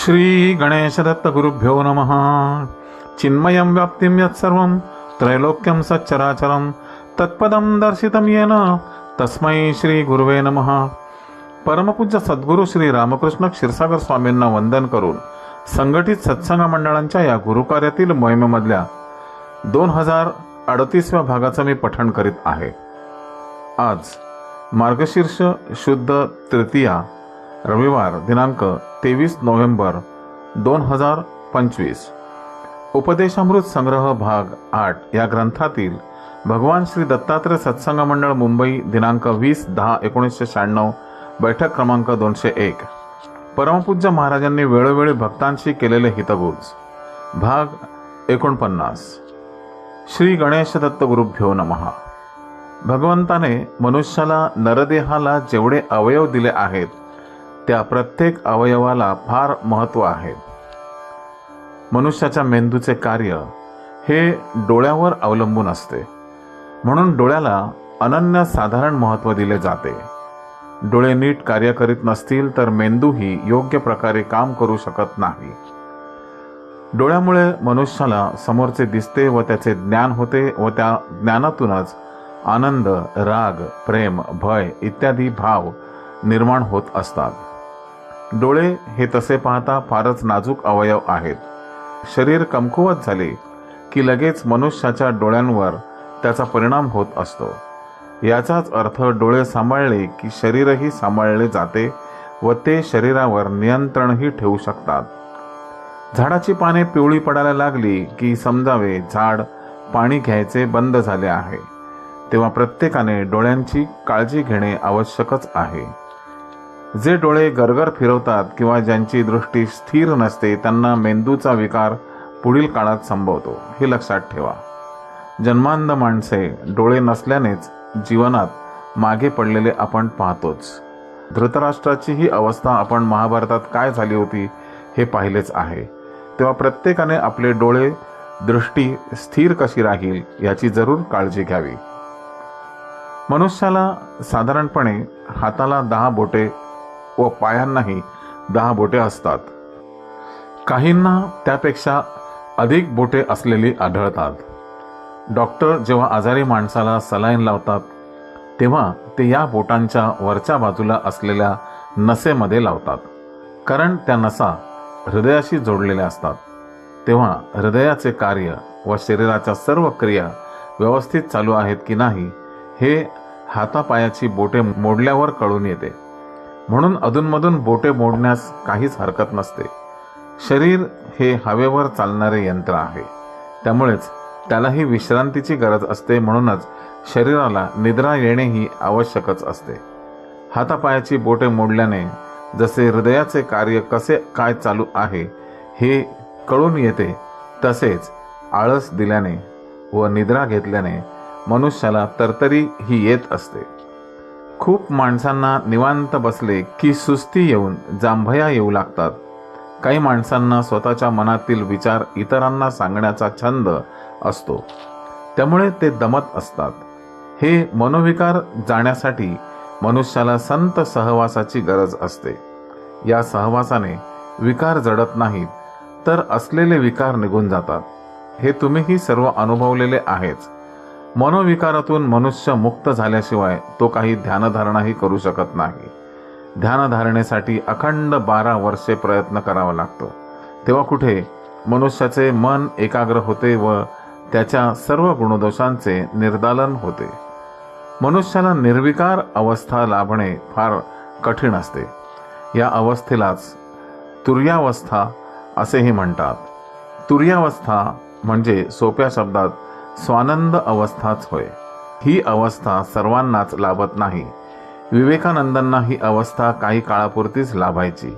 श्री गणेशदत्त गुरुभ्यो नमः। चिन्मयं व्याप्तिं यत्सर्वं त्रैलोक्यं सच्चराचरं तत्पदं दर्शितं येन तस्मै श्री गुरुवे नमः। परमपूज्य सद्गुरू श्री रामकृष्ण क्षीरसागर स्वामींना वंदन करून संघटित सत्संग मंडळांच्या या गुरुकार्यातील मोहिमेमधल्या दोन हजार अडतीसव्या भागाचं मी पठण करीत आहे. आज मार्गशीर्ष शुद्ध तृतीया रविवार दिनांक तेवीस नोव्हेंबर दोन हजार पंचवीस. उपदेशामृत संग्रह भाग आठ या ग्रंथातील भगवान श्री दत्तात्रय सत्संग मंडळ मुंबई दिनांक वीस दहा एकोणीसशे शहाण्णव बैठक क्रमांक दोनशे एक. परमपूज्य महाराजांनी वेळोवेळी भक्तांशी केलेले हितगुज. भाग एकोणपन्नास. श्री गणेश दत्त गुरुभ्यो नमः. भगवंताने मनुष्याला नरदेहाला जेवढे अवयव दिले आहेत त्या प्रत्येक अवयवाला फार महत्त्व आहे. मनुष्याच्या मेंदूचे कार्य हे डोळ्यावर अवलंबून असते. म्हणून डोळ्याला अनन्य साधारण महत्त्व दिले जाते. डोळे नीट कार्य करीत नसतील तर मेंदूही योग्य प्रकारे काम करू शकत नाही. डोळ्यामुळे मनुष्याला समोरचे दिसते व त्याचे ज्ञान होते व त्या ज्ञानातूनच आनंद राग प्रेम भय इत्यादी भाव निर्माण होत असतात. डोळे हे तसे पाहता फारच नाजूक अवयव आहेत. शरीर कमकुवत झाले की लगेच मनुष्याच्या डोळ्यांवर त्याचा परिणाम होत असतो. याचाच अर्थ डोळे सांभाळले की शरीरही सांभाळले जाते व ते शरीरावर नियंत्रणही ठेवू शकतात. झाडाची पाने पिवळी पडायला लागली की समजावे झाड पाणी घ्यायचे बंद झाले आहे. तेव्हा प्रत्येकाने डोळ्यांची काळजी घेणे आवश्यकच आहे. जे डोळे गरगर फिरवतात किंवा ज्यांची दृष्टी स्थिर नसते त्यांना मेंदूचा विकार पुढील काळात संभवतो. हे लक्षात ठेवा. जन्मांध माणसे डोळे नसल्यानेच जीवनात मागे पडलेले आपण पाहतोच. धृतराष्ट्राची ही अवस्था आपण महाभारतात काय झाली होती हे पाहिलेच आहे. तेव्हा प्रत्येकाने आपले डोळे दृष्टी स्थिर कशी राहील याची जरूर काळजी घ्यावी. मनुष्याला साधारणपणे हाताला दहा बोटे व पायांनाही दहा बोटे असतात. काहींना त्यापेक्षा अधिक बोटे असलेली आढळतात. डॉक्टर जेव्हा आजारी माणसाला सलाईन लावतात तेव्हा ते या बोटांच्या वरच्या बाजूला असलेल्या नसेमध्ये लावतात कारण त्या नसा हृदयाशी जोडलेल्या असतात. तेव्हा हृदयाचे कार्य व शरीराच्या सर्व क्रिया व्यवस्थित चालू आहेत की नाही हे हातापायाची बोटे मोडल्यावर कळून येते. म्हणून अधूनमधून बोटे मोडण्यास काहीच हरकत नसते. शरीर हे हवेवर चालणारे यंत्र आहे. त्यामुळेच त्यालाही विश्रांतीची गरज असते म्हणूनच शरीराला निद्रा येणे ही आवश्यकच असते. हातापायाची बोटे मोडल्याने जसे हृदयाचे कार्य कसे काय चालू आहे हे कळून येते तसेच आळस दिल्याने व निद्रा घेतल्याने मनुष्याला तरतरी ही येत असते. खूप माणसांना निवांत बसले की सुस्ती येऊन जांभया येऊ लागतात. काही माणसांना स्वतःच्या मनातील विचार इतरांना सांगण्याचा छंद असतो. त्यामुळे ते दमत असतात. हे मनोविकार जाण्यासाठी मनुष्याला संत सहवासाची गरज असते. या सहवासाने विकार जडत नाहीत तर असलेले विकार निघून जातात. हे तुम्हीही सर्व अनुभवलेले आहेच. मनोविकारातून मनुष्य मुक्त झाल्याशिवाय तो काही ध्यानधारणाही करू शकत नाही. ध्यानधारणेसाठी अखंड बारा वर्षे प्रयत्न करावा लागतो. तेव्हा कुठे मनुष्याचे मन एकाग्र होते व त्याच्या सर्व गुणदोषांचे निर्दालन होते. मनुष्याला निर्विकार अवस्था लाभणे फार कठीण असते. या अवस्थेलाच तुर्यावस्था असेही म्हणतात. तुर्यावस्था म्हणजे सोप्या शब्दात स्वानंद अवस्थाच होय. ही अवस्था सर्वांनाच लाभत नाही. विवेकानंदांना ही अवस्था काही काळापुरतीच लाभायची.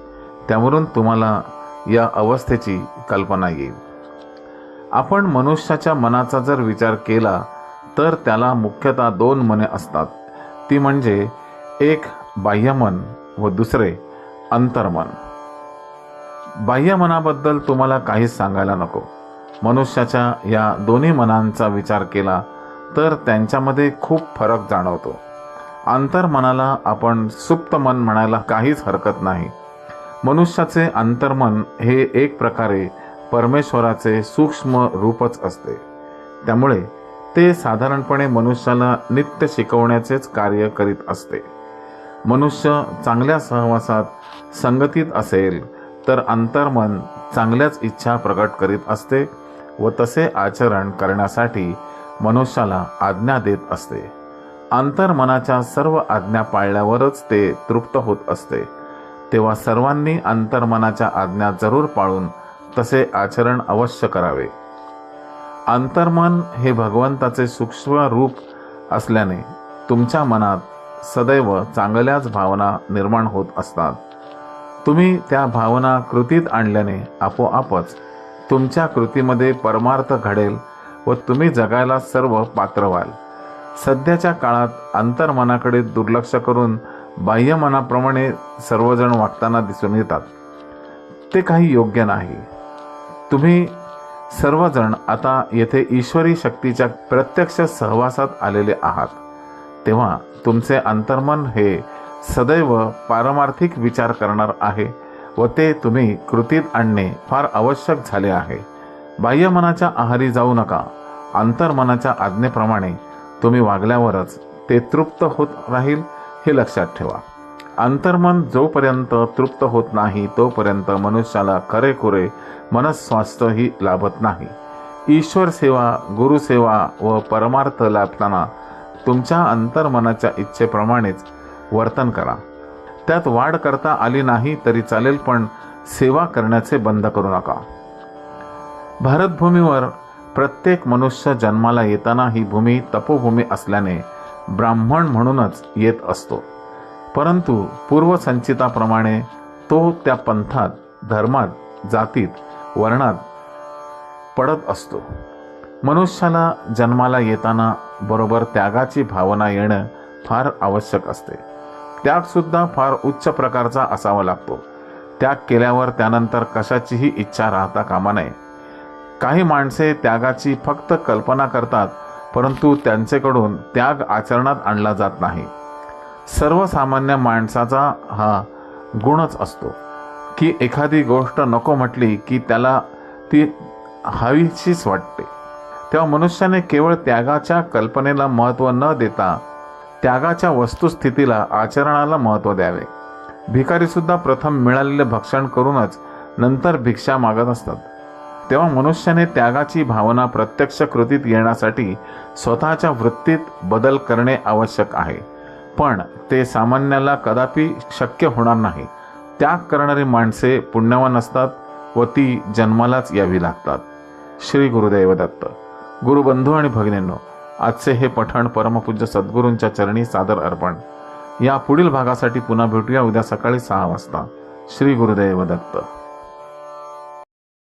त्यावरून तुम्हाला या अवस्थेची कल्पना येईल. आपण मनुष्याच्या मनाचा जर विचार केला तर त्याला मुख्यतः दोन मने असतात. ती म्हणजे एक बाह्यमन व दुसरे अंतर्मन. बाह्यमनाबद्दल तुम्हाला काहीच सांगायला नको. मनुष्याच्या या दोन्ही मनांचा विचार केला तर त्यांच्यामध्ये खूप फरक जाणवतो. अंतर्मनाला आपण सुप्त मन म्हणायला काहीच हरकत नाही. मनुष्याचे अंतर्मन हे एक प्रकारे परमेश्वराचे सूक्ष्म रूपच असते. त्यामुळे ते साधारणपणे मनुष्याला नित्य शिकवण्याचेच कार्य करीत असते. मनुष्य चांगल्या सहवासात संगतीत असेल तर अंतर्मन चांगल्याच इच्छा प्रकट करीत असते व तसे आचरण करण्यासाठी मनुष्याला आज्ञा देत असते. अंतर्मनाच्या सर्व आज्ञा पाळल्यावरच ते तृप्त होत असते. तेव्हा सर्वांनी अंतर्मनाच्या आज्ञा जरूर पाळून तसे आचरण अवश्य करावे. अंतर्मन हे भगवंताचे सूक्ष्म रूप असल्याने तुमच्या मनात सदैव चांगल्याच भावना निर्माण होत असतात. तुम्ही त्या भावना कृतीत आणल्याने आपोआपच तुमच्या कृतीमध्ये परमार्थ घडेल व तुम्ही जगायला सर्व पात्र व्हाल. सध्याच्या काळात अंतर्मनाकडे दुर्लक्ष करून बाह्यमनाप्रमाणे सर्वजण वागताना दिसून येतात. ते काही योग्य नाही. तुम्ही सर्वजण आता येथे ईश्वरी शक्तीच्या प्रत्यक्ष सहवासात आलेले आहात. तेव्हा तुमचे अंतर्मन हे सदैव पारमार्थिक विचार करणार आहे. व ते तुम्ही कृतीत आणणे फार आवश्यक झाले आहे. बाह्यमनाच्या आहारी जाऊ नका. अंतर्मनाच्या आज्ञेप्रमाणे तुम्ही वागल्यावरच ते तृप्त होत राहील हे लक्षात ठेवा. अंतर्मन जोपर्यंत तृप्त होत नाही तोपर्यंत मनुष्याला खरेखुरे मनस्वास्थ्यही लाभत नाही. ईश्वर सेवा गुरुसेवा व परमार्थ लाभताना तुमच्या अंतर्मनाच्या इच्छेप्रमाणेच वर्तन करा. त्यात वाढ करता आली नाही तरी चालेल पण सेवा करण्याचे बंद करू नका. भारतभूमीवर प्रत्येक मनुष्य जन्माला येताना ही भूमी तपोभूमी असल्याने ब्राह्मण म्हणूनच येत असतो. परंतु पूर्वसंचिताप्रमाणे तो त्या पंथात धर्मात जातीत वर्णात पडत असतो. मनुष्याला जन्माला येताना बरोबर त्यागाची भावना येणं फार आवश्यक असते. त्यागसुद्धा फार उच्च प्रकारचा असावा लागतो. त्याग केल्यावर त्यानंतर कशाचीही इच्छा राहता कामा नये. काही माणसे त्यागाची फक्त कल्पना करतात परंतु त्यांचेकडून त्याग आचरणात आणला जात नाही. सर्वसामान्य माणसाचा हा गुणच असतो की एखादी गोष्ट नको म्हटली की त्याला ती हवीशीच वाटते. तेव्हा मनुष्याने केवळ त्यागाच्या कल्पनेला महत्त्व न देता त्यागाच्या वस्तुस्थितीला आचरणाला महत्त्व द्यावे. भिकारीसुद्धा प्रथम मिळालेले भक्षण करूनच नंतर भिक्षा मागत असतात. तेव्हा मनुष्याने त्यागाची भावना प्रत्यक्ष कृतीत येण्यासाठी स्वतःच्या वृत्तीत बदल करणे आवश्यक आहे. पण ते सामान्याला कदापि शक्य होणार नाही. त्याग करणारी माणसे पुण्यवान असतात व ती जन्मालाच यावी लागतात. श्री गुरुदैव दत्त गुरुबंधू आणि भगिनींनो आजचे हे पठण परमपूज्य सद्गुरूंच्या चरणी सादर अर्पण. या पुढील भागासाठी पुन्हा भेटूया उद्या सकाळी सहा वाजता. श्री गुरुदेव दत्त.